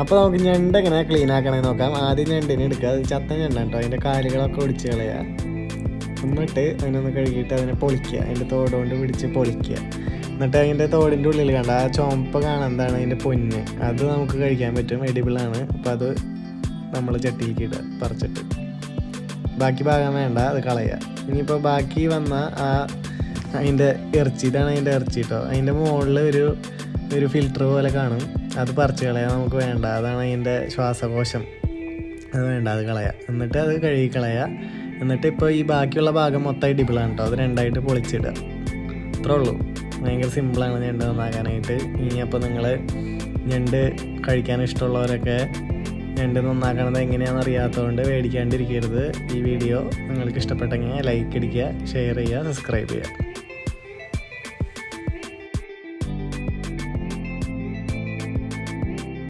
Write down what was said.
അപ്പോൾ നമുക്ക് ഞണ്ട് എങ്ങനെ ക്ലീൻ ആക്കണമെന്ന് നോക്കാം. ആദ്യം ഞണ്ടിനെ എടുക്കുക. അത് ചത്ത ഞണ്ട കേട്ടോ അതിന്റെ കാലുകളൊക്കെ ഒടിച്ച് കളയുക എന്നിട്ട് അതിനൊന്ന് കഴുകിയിട്ട് അതിനെ പൊളിക്കുക. അതിന്റെ തോട് കൊണ്ട് പിടിച്ച് പൊളിക്കുക. എന്നിട്ട് അതിന്റെ തോടിന്റെ ഉള്ളിൽ കണ്ട ആ ചുമപ്പ് കാണുന്നതാണ് അതിന്റെ പൊന്ന്. അത് നമുക്ക് കഴിക്കാൻ പറ്റും. എഡിബിളാണ് അപ്പോൾ അത് നമ്മൾ ചട്ടിയിലേക്ക് ഇടുക. പറിച്ചിട്ട്. ബാക്കി ഭാഗം വേണ്ട. അത് കളയുക ഇനിയിപ്പോൾ ബാക്കി വന്ന ആ അതിന്റെ ഇറച്ചി. ഇതാണ് അതിന്റെ ഇറച്ചി കേട്ടോ അതിന്റെ മുകളിൽ ഒരു ഒരു ഫിൽറ്റർ പോലെ കാണും. അത് പറിച്ച് കളയാൻ നമുക്ക് വേണ്ട. അതാണ് അതിന്റെ ശ്വാസകോശം. അത് വേണ്ട അത് കളയാം. എന്നിട്ട് അത് കഴുകി കളയുക എന്നിട്ട് ഇപ്പോൾ ഈ ബാക്കിയുള്ള ഭാഗം മൊത്തമായിട്ട് ഇടിപ്പിളാണ് കേട്ടോ അത് രണ്ടായിട്ട് പൊളിച്ചിടുക അത്രേ ഉള്ളൂ. ഭയങ്കര സിമ്പിളാണ് ഞണ്ട് നന്നാക്കാനായിട്ട്. ഇനി അപ്പോൾ നിങ്ങൾ ഞണ്ട് കഴിക്കാൻ ഇഷ്ടമുള്ളവരൊക്കെ ഞണ്ട് നന്നാക്കണത് എങ്ങനെയാണെന്ന് അറിയാത്തതുകൊണ്ട് മേടിക്കാണ്ടിരിക്കരുത് ഈ വീഡിയോ നിങ്ങൾക്ക് ഇഷ്ടപ്പെട്ടെങ്കിൽ ലൈക്ക് അടിക്കുക ഷെയർ ചെയ്യുക സബ്സ്ക്രൈബ് ചെയ്യുക.